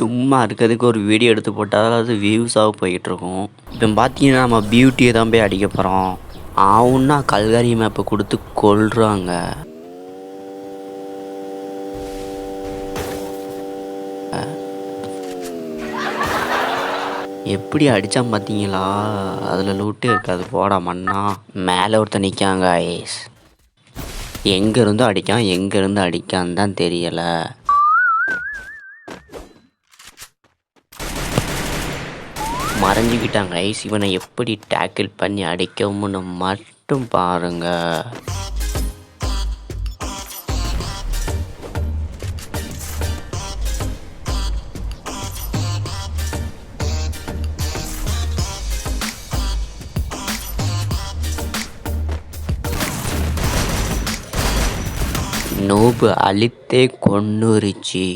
சும்மா இருக்கிறதுக்கு ஒரு வீடியோ எடுத்து போட்டால் அது வியூஸாக போயிட்டுருக்கும். இப்போ பார்த்தீங்கன்னா நம்ம பியூட்டியை தான் போய் அடிக்க போகிறோம் ஆவுன்னா கல்காரி மேப்பை கொடுத்து கொள்கிறாங்க எப்படி அடித்தான் பார்த்தீங்களா அதில் லூட்டே இருக்காது. போடா மண்ணா மேலே ஒருத்தன் நிற்காங்க ஐஸ் எங்கேருந்து அடிக்கான் எங்கேருந்து அடிக்கான்னு தான் தெரியலை. மறைஞ்சிக்கிட்டாங்க. ஐஸ் இவனை எப்படி டேக்கிள் பண்ணி அடிக்கவும்னு மட்டும் பாருங்க. நோபு அழித்தே கொன்னுருச்சு.